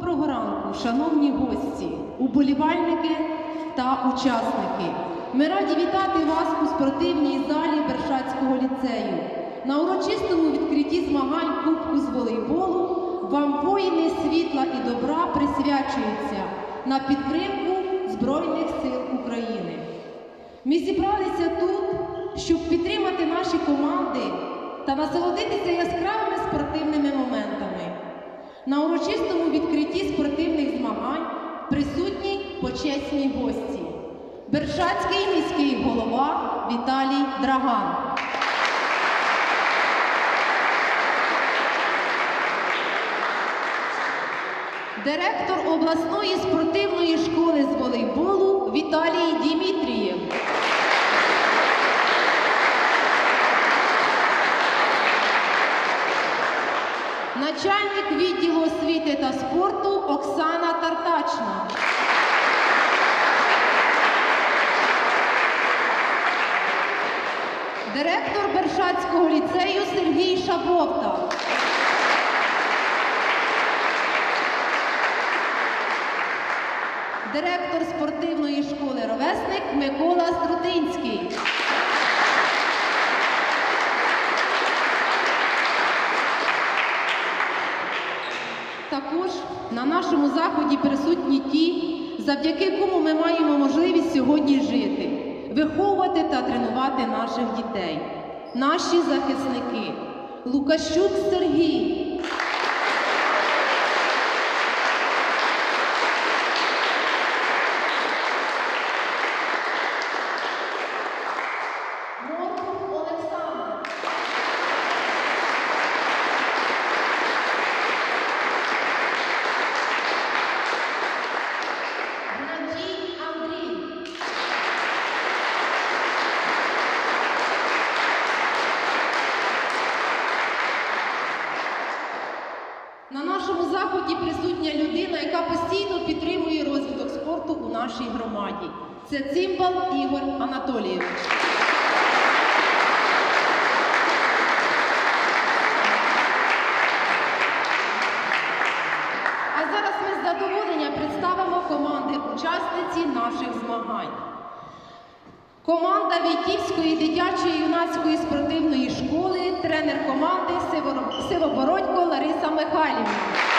Доброго ранку, шановні гості, уболівальники та учасники. Ми раді вітати вас у спортивній залі Бершацького ліцею. На урочистому відкритті змагань Кубку з волейболу вам воїни світла і добра присвячуються на підтримку Збройних сил України. Ми зібралися тут, щоб підтримати наші команди та насолодитися яскравими спортивними моментами. На урочистому відкритті спортивних змагань присутні почесні гості. Бершацький міський голова Віталій Драган. Директор обласної спортивної школи з волейболу Віталій Дімітрієв. Начальник відділу освіти та спорту Оксана Тартачна. Директор Бершацького ліцею Сергій Шабовта. Директор спортивної школи Ровесник Микола Струтинський. Також на нашому заході присутні ті, завдяки кому ми маємо можливість сьогодні жити, виховувати та тренувати наших дітей, наші захисники. Лукащук Сергій, Морков Олександр. Гнатій Андрій. На нашому заході присутня людина, яка постійно підтримує розвиток спорту у нашій громаді. Це цимбал Ігор Анатолійович. Зараз ми з задоволенням представимо команди учасниці наших змагань. Команда Вітівської дитячої юнацької спортивної школи, тренер команди Сивобородько Лариса Михайлівна.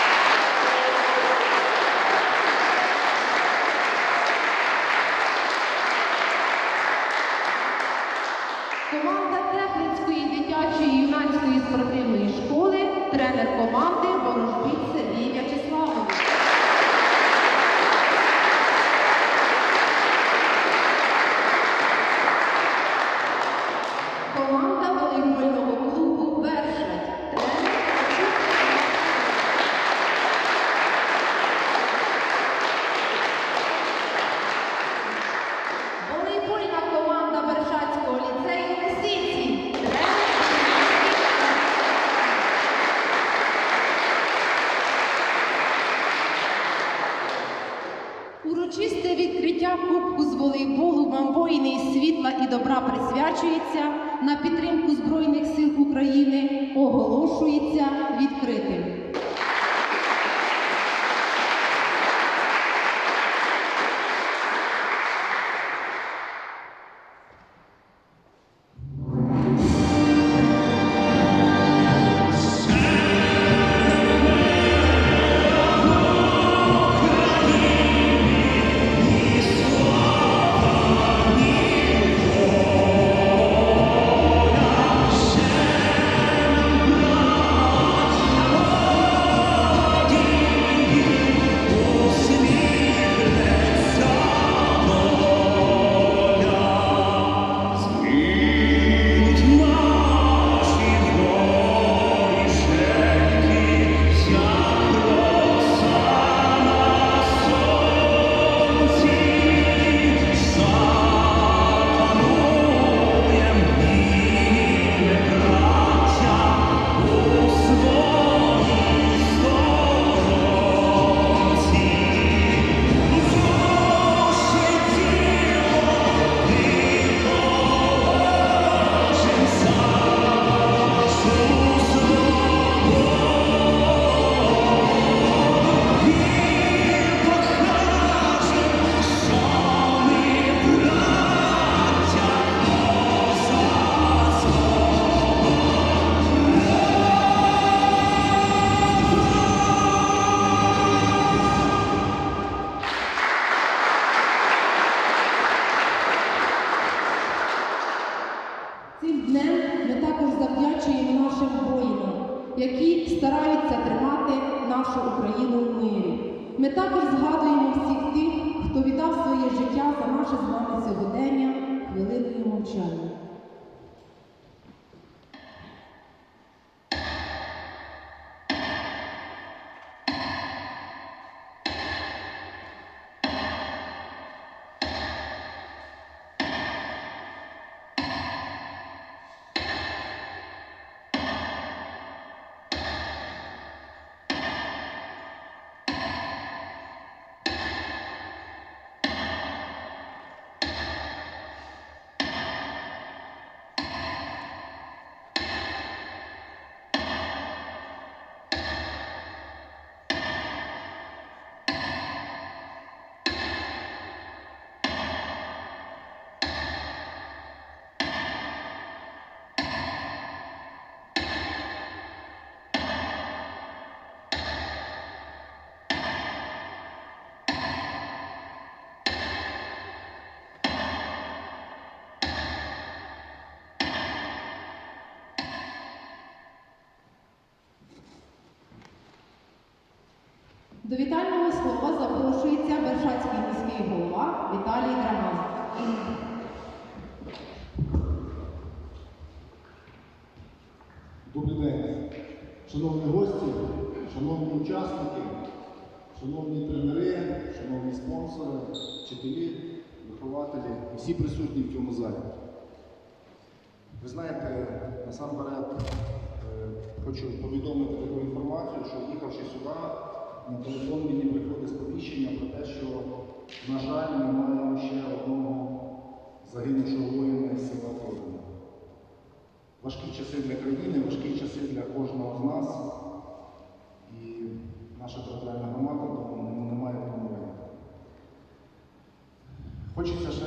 До вітального слова запрошується Бершацький міський голова Віталій Драган. Добрий день, шановні гості, шановні учасники, шановні тренери, шановні спонсори, вчителі, вихователі всі присутні в цьому залі. Ви знаєте, насамперед е, хочу повідомити таку інформацію, що їхавши сюди, на телефон мені приходить сповіщення про те, що, на жаль, ми маємо ще одного загинувшого воїна із села Козина. Важкі часи для країни, важкі часи для кожного з нас. І наша територіальна громада не має помилення. Хочеться ще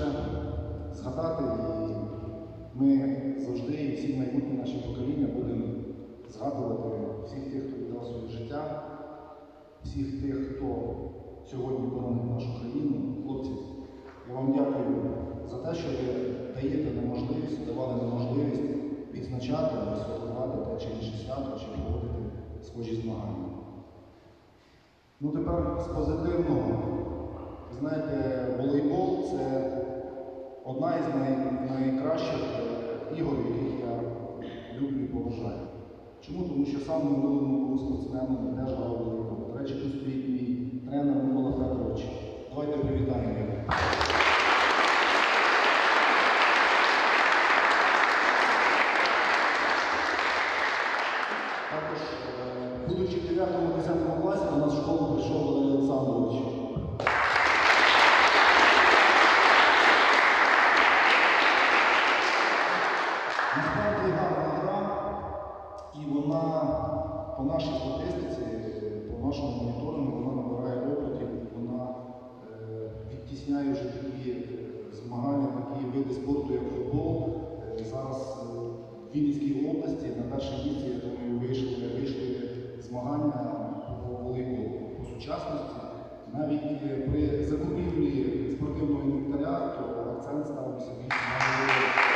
згадати, і ми завжди, і всі майбутні наші покоління будемо згадувати всіх тих, хто віддав своє життя, всіх тих, хто сьогодні боронить нашу країну. Хлопці, я вам дякую за те, що ви даєте нам можливість, давали нам можливість відзначати, святкувати те чи інше свято, чи проводити схожі змагання. Ну тепер з позитивного. Знаєте, волейбол це одна із най, найкращих е, ігор, яких я люблю і поважаю. Чому? Тому що сам минулому спортсменом теж грав волейбол. Стоїть мій тренер Микола Федорович. Давайте привітаємо волейболу, по сучасності. Навіть е, при закупівлі спортивного інвентаря, то акцент ставився більше на волейбол.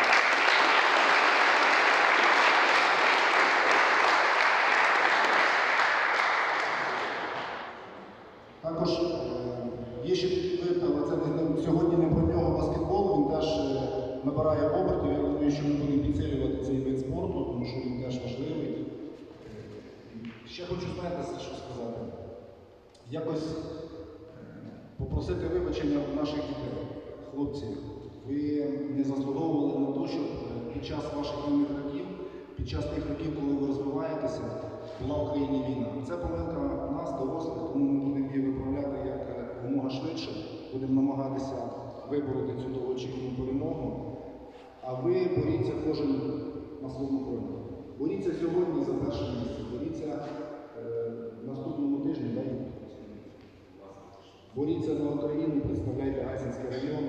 Також е, є ще такий вид, але це не, сьогодні не про нього баскетбол, він теж е, набирає обертів. Я думаю, що ми будемо підсилювати цей вид спорту, тому що він теж важливий. Е, Ще хочу знаєте, що сказати. Якось е, попросити вибачення у наших дітей. Хлопці, ви не заслуговували на те, щоб е, під час ваших юних років, час тих років, коли ви розвиваєтеся, була в Україні війна. Це помилка нас, дорослих, тому ми будемо її виправляти як е, якомога швидше, будемо намагатися вибороти цю довгоочікувану перемогу. А ви боріться кожен на своєму фронті. Боріться сьогодні за перше місце, боріться е, наступному тижні, дай Боріться за Україну, представляйте Гайсинський район.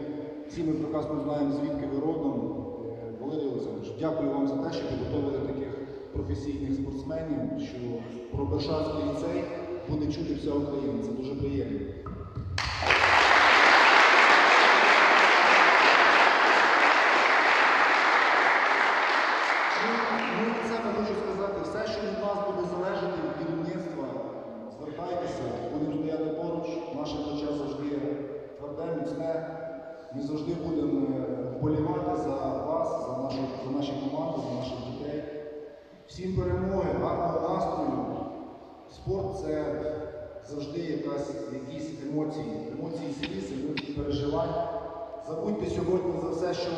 Всі ми прекрасно знаємо, звідки ви родом. Валерій Олександрович, дякую вам за те, що підготовили таких професійних спортсменів, що про Бершавський ліцей буде чути вся Україна. Це дуже приємно. Ну, Тому від себе хочу сказати, все, що від нас буде залежати від керівництва, звертайтеся, будемо стояти поруч, наше плече завжди тверде, міцне. Ми завжди будемо вболівати за вас, за нашу, за наші команди, за наших дітей. Всім перемоги, гарного настрою. Спорт це завжди якась, якісь емоції, емоції сліз, емоції переживань. Забудьте сьогодні за все, що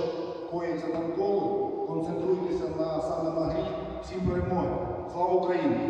коїться навколо, концентруйтеся на, саме на грі. Всім перемоги. Слава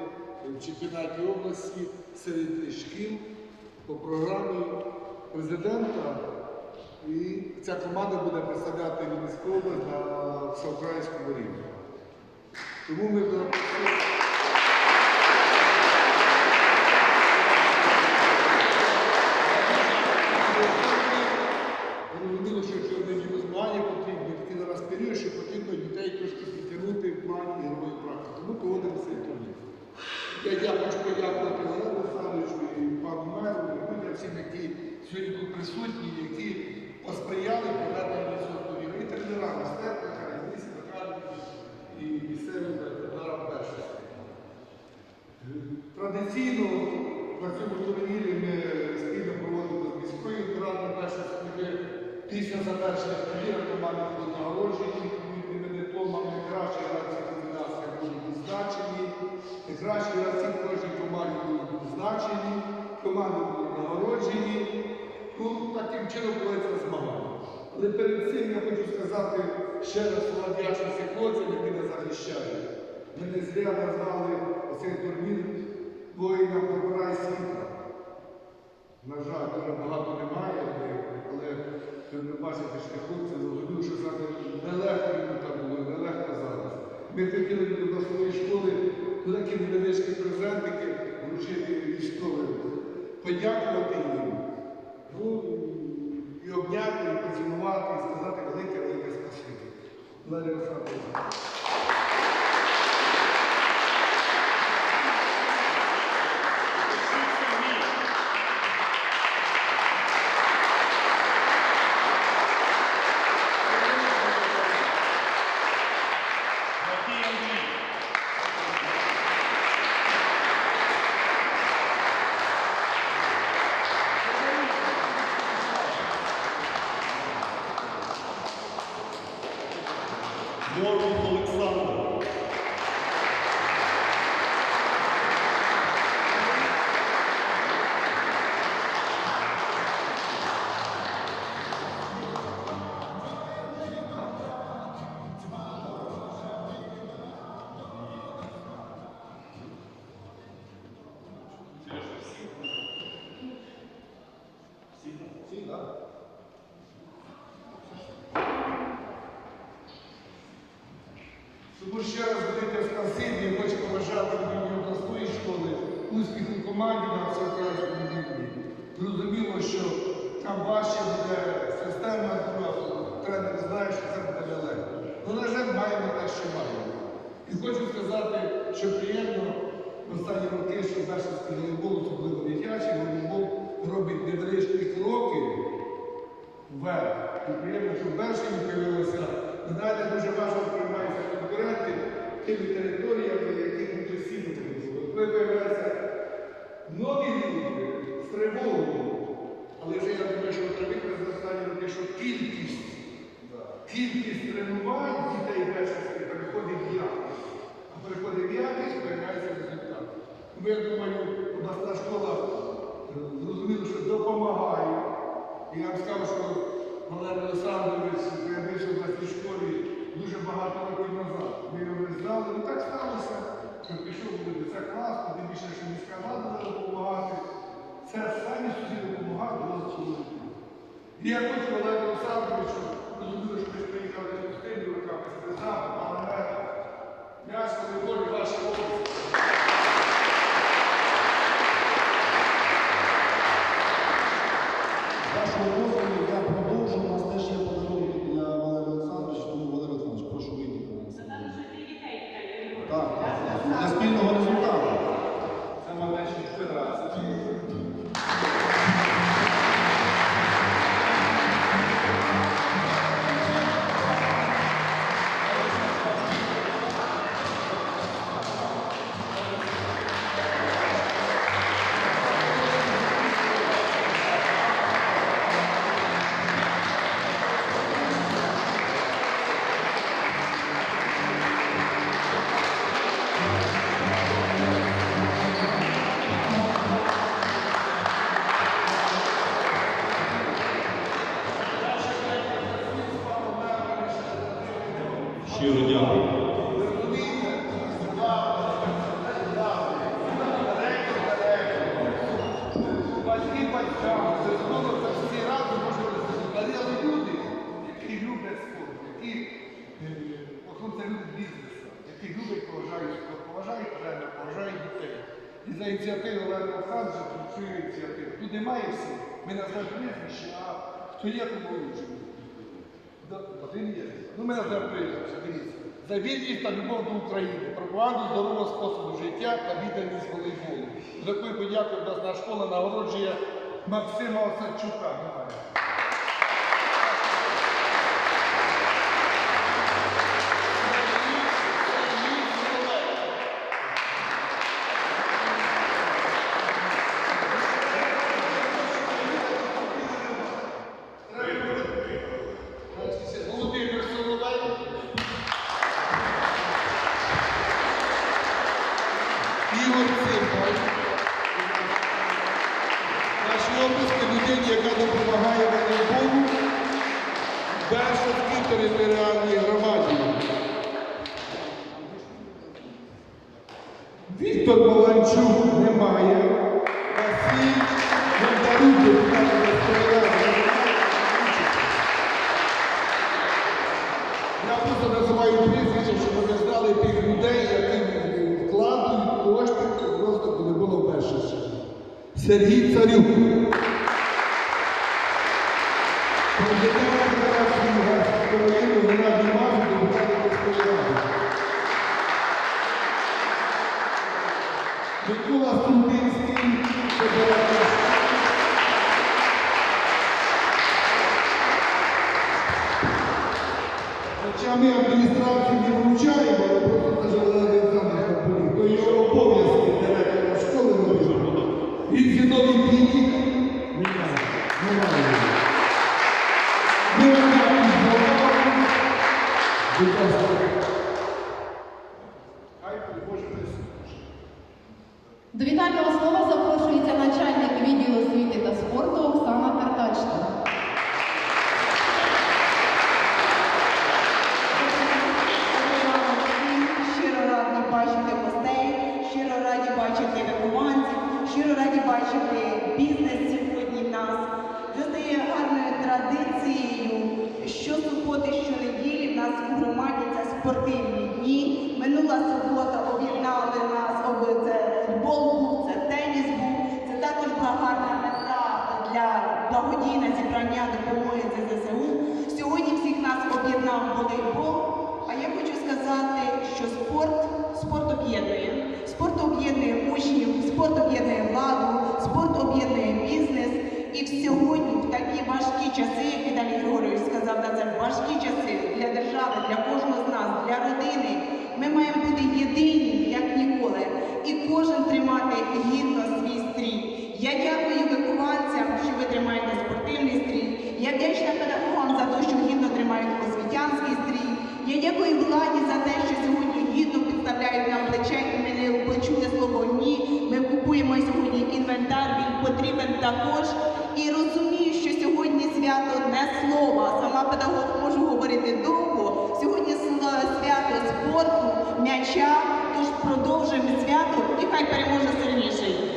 в чемпіонаті області серед шкіл по програмі президента. І ця команда буде представляти Вінницьку область на всеукраїнському рівні. Тому ми запросили. Розуміло, що якщо не змагання потрібні, такі зараз період, що потрібно дітей трошки підтягнути в плані ігрової практики. Тому проводимо цей турнір. Я, я хочу подякувати Олегу Олександровичу і пану меру, і людям всім, які сьогодні тут присутні, які посприяли проведенню цього турніру. І тренерам, мистецтва, і місць, і місцевим тренерам першості. Традиційно на цьому турнірі ми спільно проводимо з міською радою першої спільни. Після завершення турніру команди будуть нагороджені відповідними дипломами. Кращі гравці комбінації будуть відзначені. Кращі гравці кожній команді будуть відзначені. Команди будуть нагороджені. Ну, таким чином проводиться змагання. Але перед цим я хочу сказати ще раз слова вдячності хлопцям, які нас захищають. Ми не зря назвали цей турнір воїнам добра і світла. На жаль, дуже багато немає, але ви бачите, що хлопці зрозуміли, що саме нелегко там було, нелегко зараз. Ми хотіли до обласної школи такі невеличкі презентики вручити військовим, подякувати їм. Ну, і обняти, і поцілувати, і сказати велике, велике спасибі. Валерій Олександрович. Тому ще раз велике спасибі, я хочу побажати мені обласної школи успіху команді на всеукраїнському рівні. Зрозуміло, що там важче буде система, тренер знає, що це буде нелегко. Ну, на жаль, маємо те, що маємо. І хочу сказати, що приємно в останні роки, що Бершинський волейбол, особливо дитячий волейбол, робить невеличкі кроки вверх. І приємно, що в Бершині з'явилося. Ви дуже важко приймаються конкуренти тими територіями, які ми. Коли з'являються нові люди з тривогою. Але вже я думаю, що треба за останні роки, що кількість, кількість тренувань дітей Бершинських переходить в якість. А переходить в якість, появляється результат. Тому я думаю, обласна школа е, зрозуміло, що допомагає. І я вам скажу, що Валерій Олександрович вийшов на цій школі дуже багато років назад. Ми його не знали. Ну так сталося, що пішов буде це клас, тим більше, що не сказали, буде допомагати. Це самі сусіди допомагали нас чоловіки. І я хочу Олегу Олександровичу, розумію, що ви приїхали з пустиню, яка без признав, але м'ясо не волі ваші області. Цю ініціативу. Тут немає всіх. Ми називаємо прізвище, а хто є, тому. Один є. Ну, ми називаємо прізвище, дивіться. За вільність та любов до України, пропаганду здорового способу життя та відданість волейболу. З такою нас на школа нагороджує Максима Осадчука. Давай. Володимир Соловей. Ігор Цимбал. Нашій області людині, яка допомагає волейболу в Бершовській територіальній громаді. Віктор Маланчук немає. Василь Бондарюк, Я просто називаю прізвище, щоб ви знали тих людей, які вкладують кошти просто коли було перше. Сергій Царюк. Президент Федерації України Геннадій Мазур, депутат ради. Микола Студинський, федерація. Хоча ми адміністрацію не вручаємо, До вітального слова запрошується начальник відділу освіти та спорту Оксана Тартачна. Щиро раді бачити гостей, щиро раді бачити вихованців, щиро раді бачити бізнес сьогодні в нас. Вже стає гарною традицією. Щосуботи, щонеділі в нас у громаді це спортивні дні. Минула субота об'єднали нас, об- це футбол був, це теніс був. Це також була гарна мета для благодійне зібрання допомоги ЗСУ. Сьогодні всіх нас об'єднав волейбол. А я хочу сказати, що спорт, спорт об'єднує. Спорт об'єднує учнів, спорт об'єднує владу, спорт об'єднує бізнес. І сьогодні, в такі важкі часи, як Віталій Григорович сказав, на це важкі часи для держави, для кожного з нас, для родини. Ми маємо бути єдині, як ніколи, і кожен тримати гідно свій стрій. Я дякую вихованцям, що ви тримаєте спортивний стрій. Я вдячна педагогам за те, що гідно тримають освітянський стрій. Я дякую владі за те, що сьогодні гідно підставляють нам плече, і ми не почули слово ні. Ми купуємо сьогодні інвентар, він потрібен також. І розумію, що сьогодні свято не слова. Сама педагог можу говорити довго. Сьогодні свято спорту, м'яча. Тож продовжуємо свято і хай переможе сильніший.